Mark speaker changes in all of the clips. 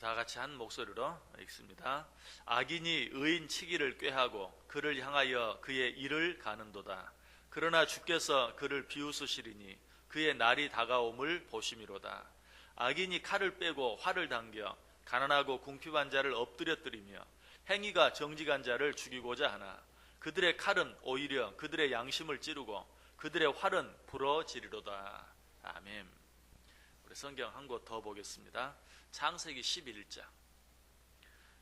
Speaker 1: 다 같이 한 목소리로 읽습니다. 악인이 의인 치기를 꾀하고 그를 향하여 그의 일을 가는도다. 그러나 주께서 그를 비웃으시리니 그의 날이 다가옴을 보심이로다. 악인이 칼을 빼고 활을 당겨 가난하고 궁핍한 자를 엎드려뜨리며 행위가 정직한 자를 죽이고자 하나 그들의 칼은 오히려 그들의 양심을 찌르고 그들의 활은 부러지리로다. 아멘. 우리 성경 한 곳 더 보겠습니다. 창세기 11장.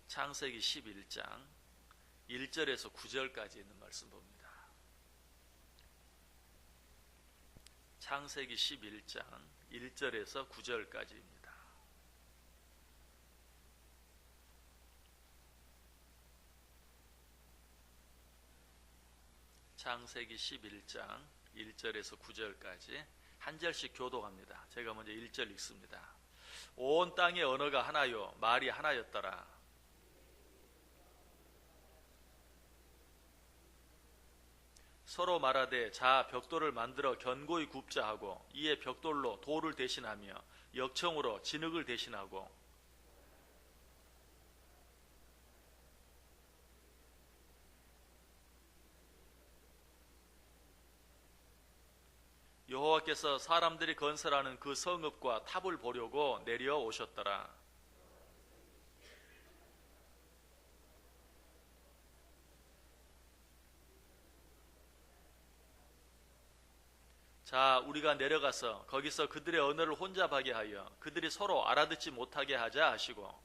Speaker 1: 창세기 11장 1절에서 9절까지 있는 말씀 봅니다. 창세기 11장 1절에서 9절까지입니다. 창세기 11장 1절에서 9절까지 한 절씩 교독합니다. 제가 먼저 1절 읽습니다. 온 땅의 언어가 하나요 말이 하나였더라. 서로 말하되 자 벽돌을 만들어 견고히 굽자 하고 이에 벽돌로 돌을 대신하며 역청으로 진흙을 대신하고 여호와께서 사람들이 건설하는 그 성읍과 탑을 보려고 내려오셨더라. 자, 우리가 내려가서 거기서 그들의 언어를 혼잡하게 하여 그들이 서로 알아듣지 못하게 하자 하시고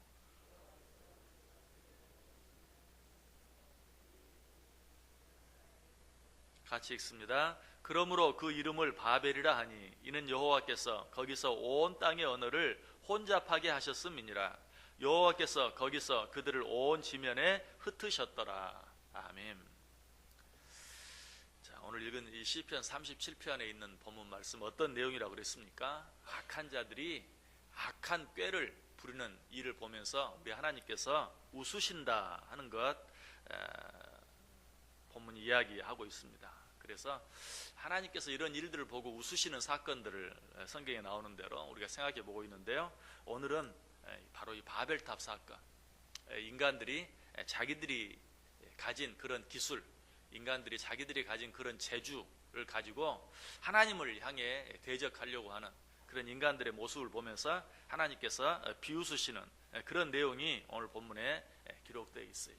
Speaker 1: 같이 읽습니다. 그러므로 그 이름을 바벨이라 하니 이는 여호와께서 거기서 온 땅의 언어를 혼잡하게 하셨음이니라. 여호와께서 거기서 그들을 온 지면에 흩으셨더라. 아멘. 자, 오늘 읽은 이 시편 37편에 있는 본문 말씀 어떤 내용이라고 그랬습니까? 악한 자들이 악한 꾀를 부리는 일을 보면서 우리 하나님께서 웃으신다 하는 것 에, 본문이 이야기하고 있습니다. 그래서 하나님께서 이런 일들을 보고 웃으시는 사건들을 성경에 나오는 대로 우리가 생각해 보고 있는데요. 오늘은 바로 이 바벨탑 사건. 인간들이 자기들이 가진 그런 기술, 인간들이 자기들이 가진 그런 재주를 가지고 하나님을 향해 대적하려고 하는 그런 인간들의 모습을 보면서 하나님께서 비웃으시는 그런 내용이 오늘 본문에 기록되어 있어요.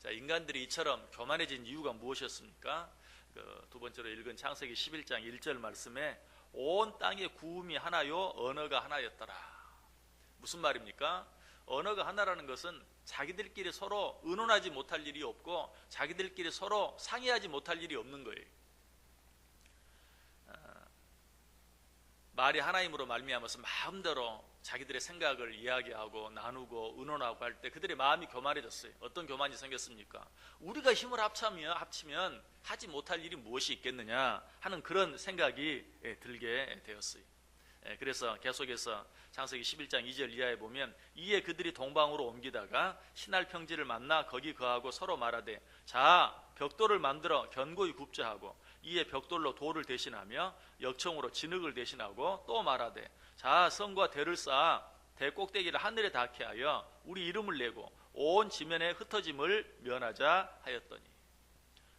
Speaker 1: 자, 인간들이 이처럼 교만해진 이유가 무엇이었습니까? 그 두 번째로 읽은 창세기 11장 1절 말씀에 온 땅의 구음이 하나요 언어가 하나였더라. 무슨 말입니까? 언어가 하나라는 것은 자기들끼리 서로 의논하지 못할 일이 없고 자기들끼리 서로 상의하지 못할 일이 없는 거예요. 말이 하나님으로 말미암아서 마음대로 자기들의 생각을 이야기하고 나누고 의논하고 할 때 그들의 마음이 교만해졌어요. 어떤 교만이 생겼습니까? 우리가 힘을 합치면, 합치면 하지 못할 일이 무엇이 있겠느냐 하는 그런 생각이 예, 들게 되었어요. 예, 그래서 계속해서 창세기 11장 2절 이하에 보면 이에 그들이 동방으로 옮기다가 신할 평지를 만나 거기 거하고 서로 말하되 자 벽돌을 만들어 견고히 굽자 하고 이에 벽돌로 돌을 대신하며 역청으로 진흙을 대신하고 또 말하되 자 성과 대를 쌓아 대 꼭대기를 하늘에 닿게 하여 우리 이름을 내고 온 지면에 흩어짐을 면하자 하였더니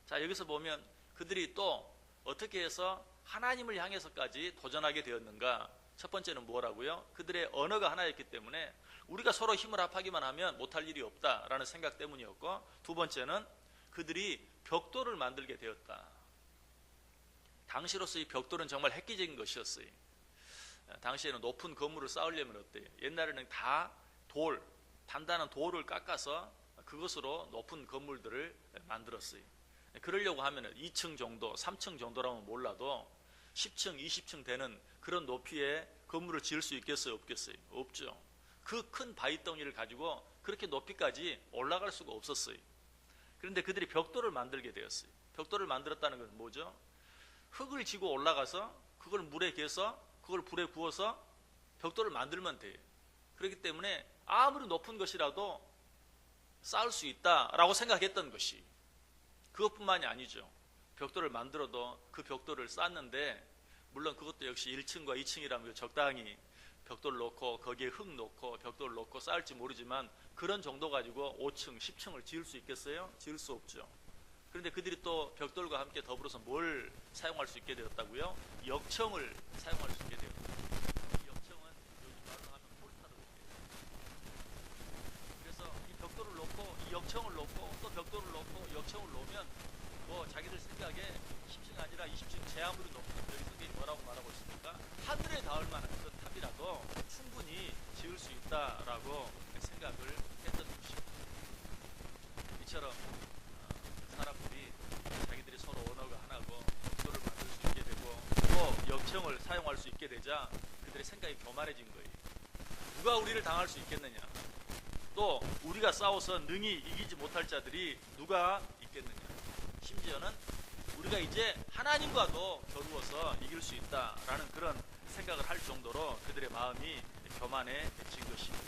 Speaker 1: 자 여기서 보면 그들이 또 어떻게 해서 하나님을 향해서까지 도전하게 되었는가 첫 번째는 뭐라고요? 그들의 언어가 하나였기 때문에 우리가 서로 힘을 합하기만 하면 못할 일이 없다라는 생각 때문이었고 두 번째는 그들이 벽돌을 만들게 되었다. 당시로서 이 벽돌은 정말 획기적인 것이었어요. 당시에는 높은 건물을 쌓으려면 어때요? 옛날에는 다 돌, 단단한 돌을 깎아서 그것으로 높은 건물들을 만들었어요. 그러려고 하면 2층 정도, 3층 정도라면 몰라도 10층, 20층 되는 그런 높이의 건물을 지을 수 있겠어요? 없겠어요? 없죠. 그 큰 바위덩이를 가지고 그렇게 높이까지 올라갈 수가 없었어요. 그런데 그들이 벽돌을 만들게 되었어요. 벽돌을 만들었다는 것은 뭐죠? 흙을 지고 올라가서 그걸 물에 개서 그걸 불에 구워서 벽돌을 만들면 돼요. 그렇기 때문에 아무리 높은 것이라도 쌓을 수 있다라고 생각했던 것이 그것뿐만이 아니죠. 벽돌을 만들어도 그 벽돌을 쌓는데 물론 그것도 역시 1층과 2층이라면 적당히 벽돌 놓고 거기에 흙 놓고 벽돌 놓고 쌓을지 모르지만 그런 정도 가지고 5층, 10층을 지을 수 있겠어요? 지을 수 없죠. 그런데 그들이 또 벽돌과 함께 더불어서 뭘 사용할 수 있게 되었다고요? 역청을 사용할 수 있게 되었다. 이 역청은 요즘 말로 하면 몰타로 그래서 이 벽돌을 놓고 이 역청을 놓고 또 벽돌을 놓고 역청을 놓으면 뭐 자기들 생각에 10층 아니라 20층 제 아무리 높은 여기서 뭐라고 말하고 있습니까? 하늘에 닿을 만한 그런 탑이라도 충분히 지을 수 있다라고 생각을 했던 것이죠. 이처럼 어, 사람들이 자기들이 서로 언어가 하나고 벽돌을 만들 수 있게 되고 또 역청을 사용할 수 있게 되자 그들의 생각이 교만해진 거예요. 누가 우리를 당할 수 있겠느냐? 또 우리가 싸워서 능히 이기지 못할 자들이 누가 있겠느냐? 심지어는 우리가 이제 하나님과도 겨루어서 이길 수 있다라는 그런 생각을 할 정도로 그들의 마음이 교만해진 것입니다.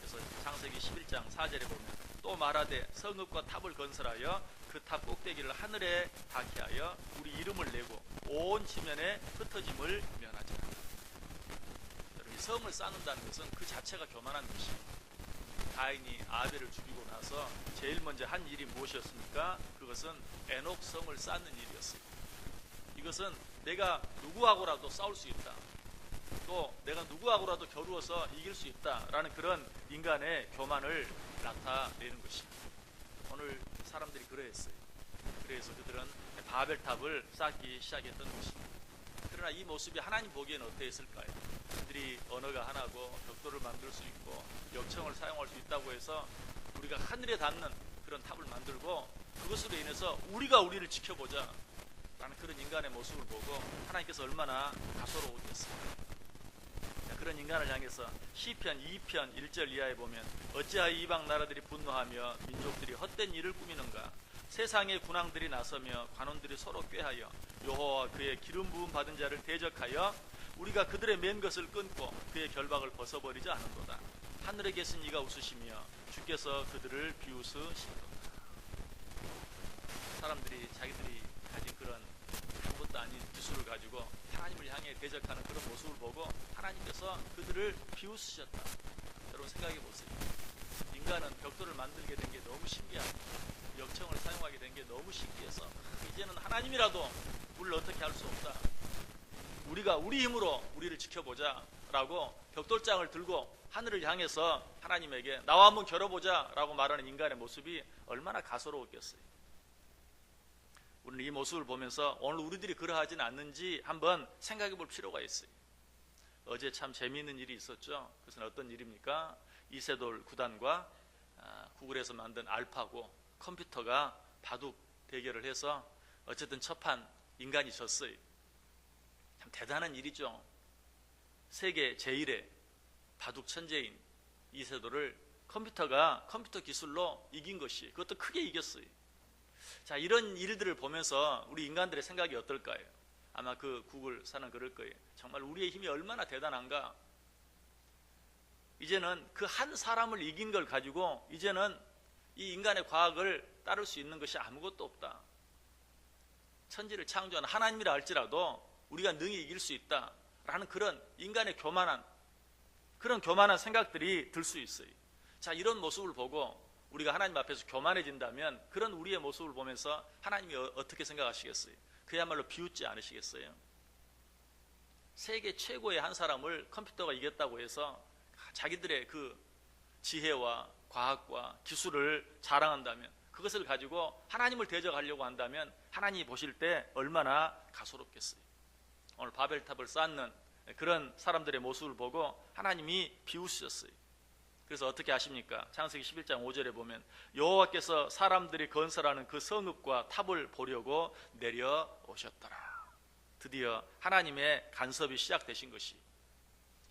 Speaker 1: 그래서 창세기 11장 4절에 보면 또 말하되 성읍과 탑을 건설하여 그 탑 꼭대기를 하늘에 닿게 하여 우리 이름을 내고 온 지면에 흩어짐을 면하자. 여러분 이 성을 쌓는다는 것은 그 자체가 교만한 것입니다. 가인이 아벨을 죽이고 나서 제일 먼저 한 일이 무엇이었습니까? 그것은 에녹 성을 쌓는 일이었어요. 이것은 내가 누구하고라도 싸울 수 있다. 또 내가 누구하고라도 겨루어서 이길 수 있다라는 그런 인간의 교만을 나타내는 것입니다. 오늘 사람들이 그러했어요. 그래서 그들은 바벨탑을 쌓기 시작했던 것입니다. 그러나 이 모습이 하나님 보기에는 어떠했을까요? 그들이 언어가 하나고 벽돌을 만들 수 있고 역청을 사용할 수 있다고 해서 우리가 하늘에 닿는 그런 탑을 만들고 그것으로 인해서 우리가 우리를 지켜보자 라는 그런 인간의 모습을 보고 하나님께서 얼마나 가소로우겠습니까? 자, 그런 인간을 향해서 시편 2편 1절 이하에 보면 어찌하여 이방 나라들이 분노하며 민족들이 헛된 일을 꾸미는가 세상의 군왕들이 나서며 관원들이 서로 꾀하여 여호와 그의 기름 부음 받은 자를 대적하여 우리가 그들의 맨 것을 끊고 그의 결박을 벗어버리지 않은도다 하늘에 계신 이가 웃으시며 주께서 그들을 비웃으시도다 사람들이 자기들이 가진 그런 아무것도 아닌 기술을 가지고 하나님을 향해 대적하는 그런 모습을 보고 하나님께서 그들을 비웃으셨다. 여러분 생각해 보세요. 인간은 벽돌을 만들게 된 게 너무 신기하고 역청을 사용하게 된 게 너무 신기해서 이제는 하나님이라도 우리를 어떻게 할 수 없다. 우리가 우리 힘으로 우리를 지켜보자 라고 벽돌장을 들고 하늘을 향해서 하나님에게 나와 한번 겨뤄보자 라고 말하는 인간의 모습이 얼마나 가소로웠겠어요. 우리는 이 모습을 보면서 오늘 우리들이 그러하지는 않는지 한번 생각해 볼 필요가 있어요. 어제 참 재미있는 일이 있었죠. 그것은 어떤 일입니까? 이세돌 구단과 아, 구글에서 만든 알파고 컴퓨터가 바둑 대결을 해서 어쨌든 첫판 인간이 졌어요. 참 대단한 일이죠. 세계 제1의 바둑 천재인 이세돌을 컴퓨터가 컴퓨터 기술로 이긴 것이 그것도 크게 이겼어요. 자, 이런 일들을 보면서 우리 인간들의 생각이 어떨까요? 아마 그 구글 사는 그럴 거예요. 정말 우리의 힘이 얼마나 대단한가? 이제는 그 한 사람을 이긴 걸 가지고 이제는 이 인간의 과학을 따를 수 있는 것이 아무것도 없다. 천지를 창조한 하나님이라 할지라도 우리가 능히 이길 수 있다라는 그런 인간의 교만한 그런 교만한 생각들이 들 수 있어요. 자, 이런 모습을 보고 우리가 하나님 앞에서 교만해진다면 그런 우리의 모습을 보면서 하나님이 어, 어떻게 생각하시겠어요? 그야말로 비웃지 않으시겠어요? 세계 최고의 한 사람을 컴퓨터가 이겼다고 해서 자기들의 그 지혜와 과학과 기술을 자랑한다면 그것을 가지고 하나님을 대적하려고 한다면 하나님이 보실 때 얼마나 가소롭겠어요. 오늘 바벨탑을 쌓는 그런 사람들의 모습을 보고 하나님이 비웃으셨어요. 그래서 어떻게 하십니까? 창세기 11장 5절에 보면 여호와께서 사람들이 건설하는 그 성읍과 탑을 보려고 내려오셨더라. 드디어 하나님의 간섭이 시작되신 것이.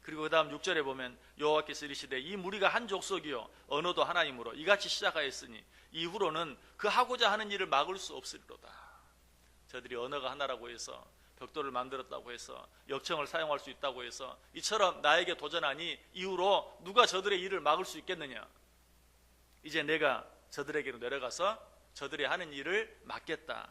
Speaker 1: 그리고 그 다음 6절에 보면 여호와께서 이르시되 이 무리가 한 족속이요 언어도 하나님으로 이같이 시작하였으니 이후로는 그 하고자 하는 일을 막을 수 없으리로다. 저들이 언어가 하나라고 해서 벽돌을 만들었다고 해서 역청을 사용할 수 있다고 해서 이처럼 나에게 도전하니 이후로 누가 저들의 일을 막을 수 있겠느냐? 이제 내가 저들에게로 내려가서 저들이 하는 일을 막겠다.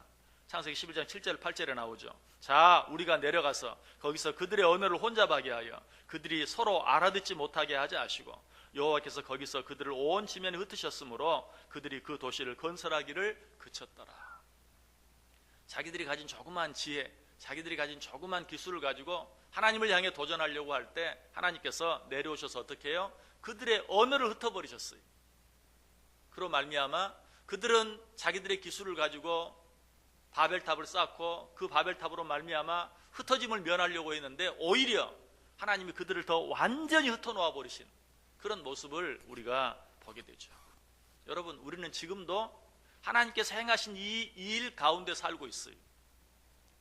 Speaker 1: 창세기 11장 7절 8절에 나오죠. 자, 우리가 내려가서 거기서 그들의 언어를 혼잡하게 하여 그들이 서로 알아듣지 못하게 하지 하시고 여호와께서 거기서 그들을 온 지면에 흩으셨으므로 그들이 그 도시를 건설하기를 그쳤더라. 자기들이 가진 조그만 지혜, 자기들이 가진 조그만 기술을 가지고 하나님을 향해 도전하려고 할 때 하나님께서 내려오셔서 어떻게 해요? 그들의 언어를 흩어버리셨어요. 그로 말미암아 그들은 자기들의 기술을 가지고 바벨탑을 쌓고 그 바벨탑으로 말미암아 흩어짐을 면하려고 했는데 오히려 하나님이 그들을 더 완전히 흩어놓아 버리신 그런 모습을 우리가 보게 되죠. 여러분, 우리는 지금도 하나님께서 행하신 이 일 가운데 살고 있어요.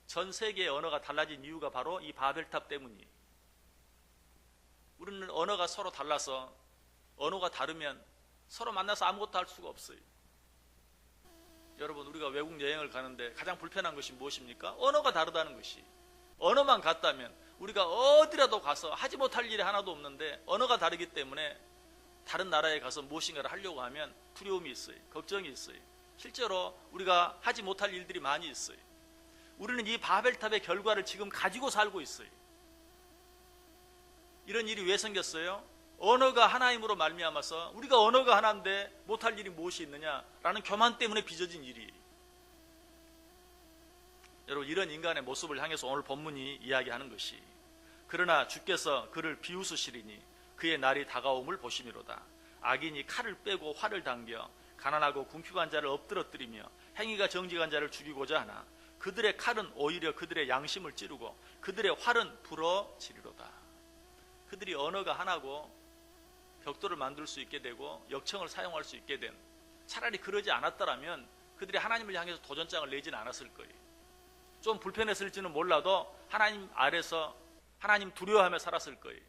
Speaker 1: 전 세계의 언어가 달라진 이유가 바로 이 바벨탑 때문이에요. 우리는 언어가 서로 달라서 언어가 다르면 서로 만나서 아무것도 할 수가 없어요. 여러분 우리가 외국 여행을 가는데 가장 불편한 것이 무엇입니까? 언어가 다르다는 것이. 언어만 같다면 우리가 어디라도 가서 하지 못할 일이 하나도 없는데 언어가 다르기 때문에 다른 나라에 가서 무엇인가를 하려고 하면 두려움이 있어요. 걱정이 있어요. 실제로 우리가 하지 못할 일들이 많이 있어요. 우리는 이 바벨탑의 결과를 지금 가지고 살고 있어요. 이런 일이 왜 생겼어요? 언어가 하나임으로 말미암아서 우리가 언어가 하나인데 못할 일이 무엇이 있느냐라는 교만 때문에 빚어진 일이. 여러분 이런 인간의 모습을 향해서 오늘 본문이 이야기하는 것이 그러나 주께서 그를 비웃으시리니 그의 날이 다가옴을 보심이로다. 악인이 칼을 빼고 활을 당겨 가난하고 궁핍한 자를 엎드러뜨리며 행위가 정직한 자를 죽이고자 하나 그들의 칼은 오히려 그들의 양심을 찌르고 그들의 활은 불어지리로다. 그들이 언어가 하나고 벽돌을 만들 수 있게 되고 역청을 사용할 수 있게 된 차라리 그러지 않았더라면 그들이 하나님을 향해서 도전장을 내지는 않았을 거예요. 좀 불편했을지는 몰라도 하나님 아래서 하나님 두려워하며 살았을 거예요.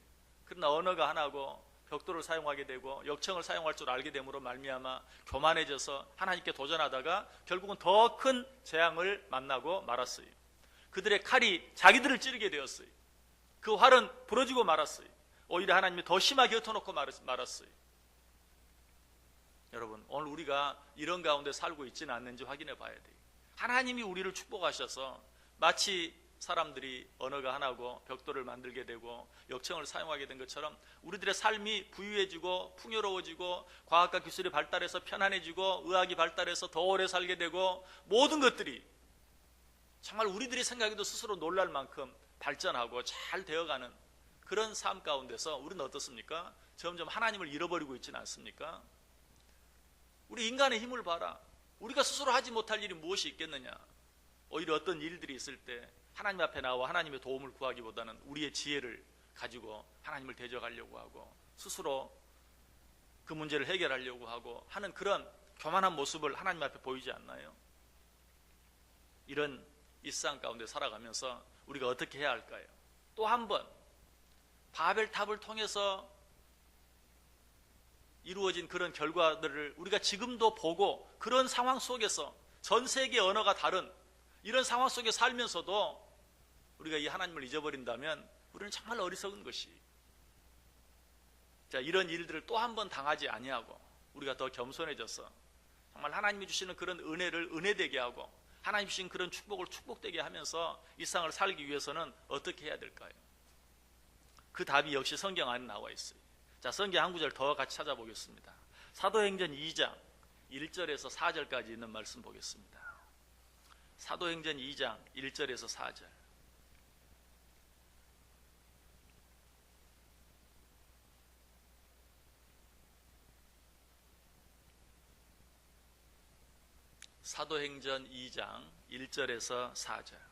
Speaker 1: 그러나 언어가 하나고 벽돌을 사용하게 되고 역청을 사용할 줄 알게 됨으로 말미암아 교만해져서 하나님께 도전하다가 결국은 더 큰 재앙을 만나고 말았어요. 그들의 칼이 자기들을 찌르게 되었어요. 그 활은 부러지고 말았어요. 오히려 하나님이 더 심하게 흩어놓고 말았어요. 여러분, 오늘 우리가 이런 가운데 살고 있지는 않는지 확인해 봐야 돼요. 하나님이 우리를 축복하셔서 마치 사람들이 언어가 하나고 벽돌을 만들게 되고 역청을 사용하게 된 것처럼 우리들의 삶이 부유해지고 풍요로워지고 과학과 기술이 발달해서 편안해지고 의학이 발달해서 더 오래 살게 되고 모든 것들이 정말 우리들이 생각해도 스스로 놀랄 만큼 발전하고 잘 되어가는 그런 삶 가운데서 우리는 어떻습니까? 점점 하나님을 잃어버리고 있지는 않습니까? 우리 인간의 힘을 봐라. 우리가 스스로 하지 못할 일이 무엇이 있겠느냐? 오히려 어떤 일들이 있을 때 하나님 앞에 나와 하나님의 도움을 구하기보다는 우리의 지혜를 가지고 하나님을 대적하려고 하고 스스로 그 문제를 해결하려고 하고 하는 그런 교만한 모습을 하나님 앞에 보이지 않나요? 이런 일상 가운데 살아가면서 우리가 어떻게 해야 할까요? 또 한 번 바벨탑을 통해서 이루어진 그런 결과들을 우리가 지금도 보고 그런 상황 속에서 전 세계 언어가 다른 이런 상황 속에 살면서도 우리가 이 하나님을 잊어버린다면 우리는 정말 어리석은 것이 자 이런 일들을 또 한 번 당하지 아니하고 우리가 더 겸손해져서 정말 하나님이 주시는 그런 은혜를 은혜되게 하고 하나님 주신 그런 축복을 축복되게 하면서 이 세상을 살기 위해서는 어떻게 해야 될까요? 그 답이 역시 성경 안에 나와 있어요. 자, 성경 한 구절 더 같이 찾아보겠습니다. 사도행전 2장 1절에서 4절까지 있는 말씀 보겠습니다. 사도행전 2장 1절에서 4절. 사도행전 2장 1절에서 4절.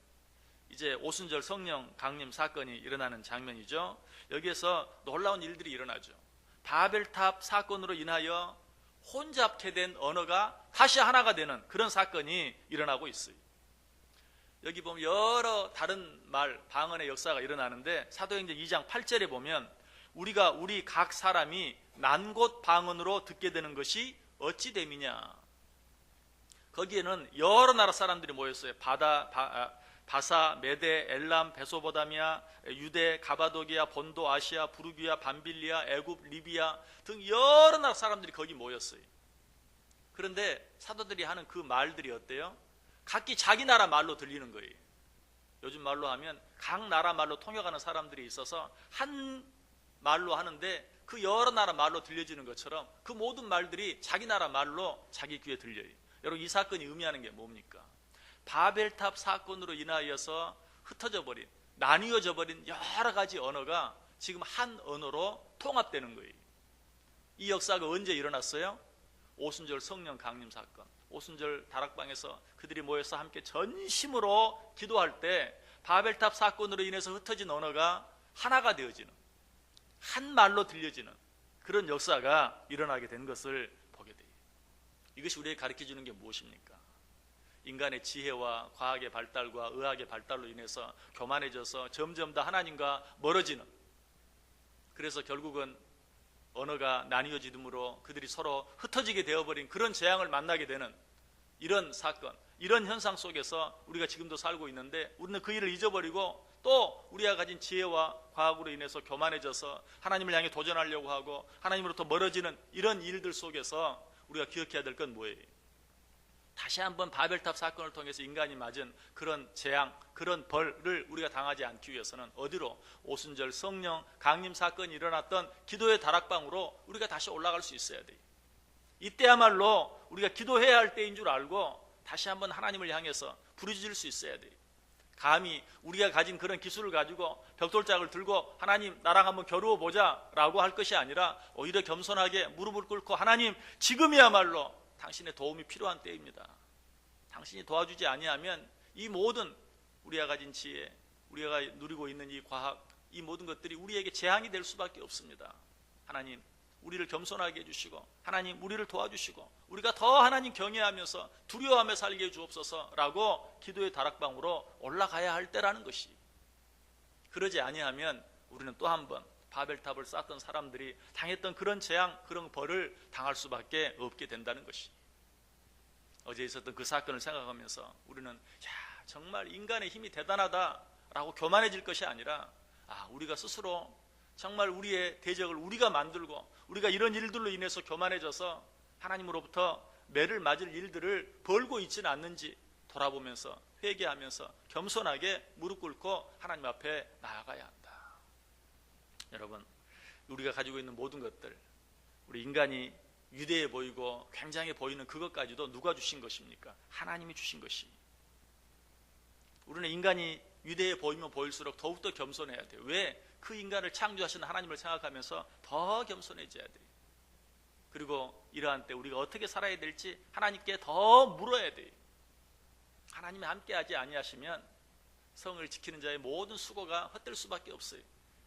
Speaker 1: 이제 오순절 성령 강림 사건이 일어나는 장면이죠. 여기에서 놀라운 일들이 일어나죠. 바벨탑 사건으로 인하여 혼잡게 된 언어가 다시 하나가 되는 그런 사건이 일어나고 있어요. 여기 보면 여러 다른 말, 방언의 역사가 일어나는데 사도행전 2장 8절에 보면 우리가 우리 각 사람이 난곳 방언으로 듣게 되는 것이 어찌 됨이냐. 거기에는 여러 나라 사람들이 모였어요. 바다, 바, 아, 바사, 메데, 엘람, 베소보다미아, 유대, 가바도기아, 본도, 아시아, 부르기아, 밤빌리아, 애굽, 리비아 등 여러 나라 사람들이 거기 모였어요. 그런데 사도들이 하는 그 말들이 어때요? 각기 자기 나라 말로 들리는 거예요. 요즘 말로 하면 각 나라 말로 통역하는 사람들이 있어서 한 말로 하는데 그 여러 나라 말로 들려지는 것처럼 그 모든 말들이 자기 나라 말로 자기 귀에 들려요. 여러분 이 사건이 의미하는 게 뭡니까? 바벨탑 사건으로 인하여서 흩어져 버린 나뉘어져 버린 여러 가지 언어가 지금 한 언어로 통합되는 거예요. 이 역사가 언제 일어났어요? 오순절 성령 강림 사건. 오순절 다락방에서 그들이 모여서 함께 전심으로 기도할 때 바벨탑 사건으로 인해서 흩어진 언어가 하나가 되어지는 한 말로 들려지는 그런 역사가 일어나게 된 것을 보게 돼요. 이것이 우리에게 가르쳐 주는 게 무엇입니까? 인간의 지혜와 과학의 발달과 의학의 발달로 인해서 교만해져서 점점 더 하나님과 멀어지는 그래서 결국은 언어가 나뉘어지므로 그들이 서로 흩어지게 되어버린 그런 재앙을 만나게 되는 이런 사건, 이런 현상 속에서 우리가 지금도 살고 있는데 우리는 그 일을 잊어버리고 또 우리가 가진 지혜와 과학으로 인해서 교만해져서 하나님을 향해 도전하려고 하고 하나님으로부터 멀어지는 이런 일들 속에서 우리가 기억해야 될 건 뭐예요? 다시 한번 바벨탑 사건을 통해서 인간이 맞은 그런 재앙, 그런 벌을 우리가 당하지 않기 위해서는 어디로 오순절 성령 강림 사건이 일어났던 기도의 다락방으로 우리가 다시 올라갈 수 있어야 돼요. 이때야말로 우리가 기도해야 할 때인 줄 알고 다시 한번 하나님을 향해서 부르짖을 수 있어야 돼요. 감히 우리가 가진 그런 기술을 가지고 벽돌짝을 들고 하나님 나랑 한번 겨루어 보자라고 할 것이 아니라 오히려 겸손하게 무릎을 꿇고 하나님 지금이야말로 당신의 도움이 필요한 때입니다. 당신이 도와주지 아니하면 이 모든 우리가 가진 지혜, 우리가 누리고 있는 이 과학, 이 모든 것들이 우리에게 재앙이 될 수밖에 없습니다. 하나님, 우리를 겸손하게 해주시고, 하나님, 우리를 도와주시고, 우리가 더 하나님 경외하면서 두려워하며 살게 해주옵소서라고 기도의 다락방으로 올라가야 할 때라는 것이. 그러지 아니하면 우리는 또 한 번 바벨탑을 쌓던 사람들이 당했던 그런 재앙, 그런 벌을 당할 수밖에 없게 된다는 것이. 어제 있었던 그 사건을 생각하면서 우리는 야, 정말 인간의 힘이 대단하다라고 교만해질 것이 아니라 아, 우리가 스스로 정말 우리의 대적을 우리가 만들고 우리가 이런 일들로 인해서 교만해져서 하나님으로부터 매를 맞을 일들을 벌고 있지는 않는지 돌아보면서 회개하면서 겸손하게 무릎 꿇고 하나님 앞에 나아가야 한다. 여러분, 우리가 가지고 있는 모든 것들, 우리 인간이 유대해 보이고 굉장해 보이는 그것까지도 누가 주신 것입니까? 하나님이 주신 것이. 우리는 인간이 유대해 보이면 보일수록 더욱더 겸손해야 돼요. 왜? 그 인간을 창조하신 하나님을 생각하면서 더 겸손해져야 돼요. 그리고 이러한 때 우리가 어떻게 살아야 될지 하나님께 더 물어야 돼요. 하나님이 함께하지 아니하시면 성을 지키는 자의 모든 수고가 헛될 수밖에 없어요.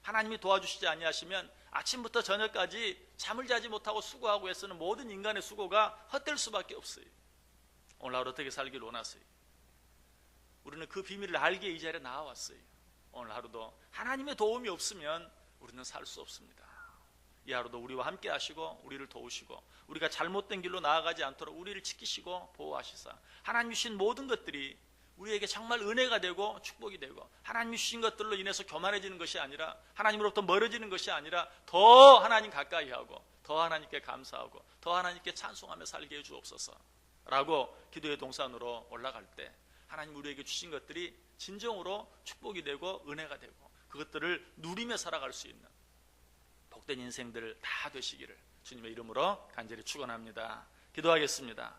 Speaker 1: 하나님이 도와주시지 아니하시면 아침부터 저녁까지 잠을 자지 못하고 수고하고 애쓰는 모든 인간의 수고가 헛될 수밖에 없어요. 오늘 하루 어떻게 살기를 원하세요? 우리는 그 비밀을 알기에 이 자리에 나와왔어요. 오늘 하루도 하나님의 도움이 없으면 우리는 살 수 없습니다. 이 하루도 우리와 함께 하시고 우리를 도우시고 우리가 잘못된 길로 나아가지 않도록 우리를 지키시고 보호하시사 하나님 주신 모든 것들이 우리에게 정말 은혜가 되고 축복이 되고 하나님 주신 것들로 인해서 교만해지는 것이 아니라 하나님으로부터 멀어지는 것이 아니라 더 하나님 가까이 하고 더 하나님께 감사하고 더 하나님께 찬송하며 살게 해 주옵소서 라고 기도의 동산으로 올라갈 때 하나님 우리에게 주신 것들이 진정으로 축복이 되고 은혜가 되고 그것들을 누리며 살아갈 수 있는 복된 인생들 다 되시기를 주님의 이름으로 간절히 축원합니다. 기도하겠습니다.